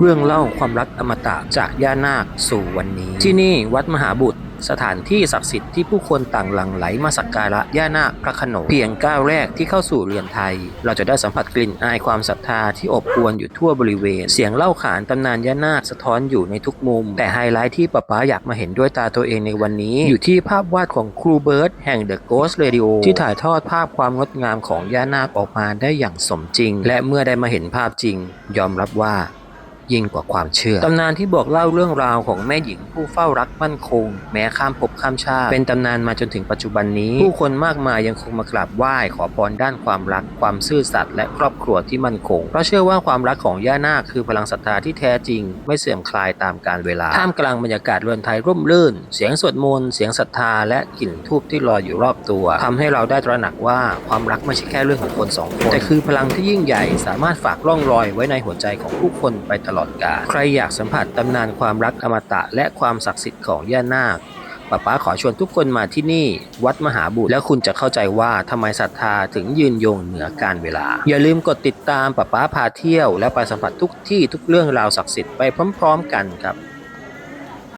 เรื่องเล่าความรักอมตะจากย่านาคสู่วันนี้ ที่นี่วัดมหาบุตร สถานที่ศักดิ์สิทธิ์ที่ผู้คนต่างหลั่งไหลมาสักการะย่านาคพระโขนงเพียงก้าวแรกที่เข้าสู่เรือนไทย เราจะได้สัมผัสกลิ่นอายความศรัทธาที่อบอวลอยู่ทั่วบริเวณ เสียงเล่าขานตำนานย่านาคสะท้อนอยู่ในทุกมุม แต่ไฮไลท์ที่ป๊าป๊าอยากมาเห็นด้วยตาตัวเองในวันนี้ อยู่ที่ภาพวาดของครูเบิร์ตแห่ง The Ghost Radio ที่ถ่ายทอดภาพความงดงามของย่านาคออกมาได้อย่างสมจริง และเมื่อได้มาเห็นภาพจริง ยอมรับว่า ยิ่งกว่าความเชื่อ ตำนานที่บอกเล่าเรื่องราวของแม่หญิงผู้เฝ้ารักมั่นคง แม้ข้ามภพข้ามชาติ เป็นตำนานมาจนถึงปัจจุบันนี้ ผู้คนมากมายยังคงมากราบไหว้ขอพรด้านความรัก ความซื่อสัตย์และครอบครัวที่มั่นคง เพราะเชื่อว่าความรักของย่านาคคือพลังศรัทธาที่แท้จริง ไม่เสื่อมคลายตามกาลเวลา ท่ามกลางบรรยากาศเรือนไทยร่มรื่น เสียงสวดมนต์ เสียงศรัทธา และกลิ่นทูบที่ลอยอยู่รอบตัวทำให้เราได้ตระหนักว่าความรักไม่ใช่แค่เรื่องของคนสองคน แต่คือพลังที่ยิ่งใหญ่สามารถฝากร่องรอยไว้ในหัวใจของผู้คนไปตลอดอดกาลใครอยากสัมผัสตำนานความรักอมตะและความศักดิ์สิทธิ์ของย่านาคป้าป๊าขอชวนทุกคนมาที่นี่ วัดมหาบุตรแล้วคุณจะเข้าใจว่าทำไมศรัทธาถึงยืนยงเหนือการเวลา อย่าลืมกดติดตามป้าป๊าพาเที่ยว และไปสัมผัสทุกที่ทุกเรื่องราวศักดิ์สิทธิ์ไปพร้อม ๆ กันครับ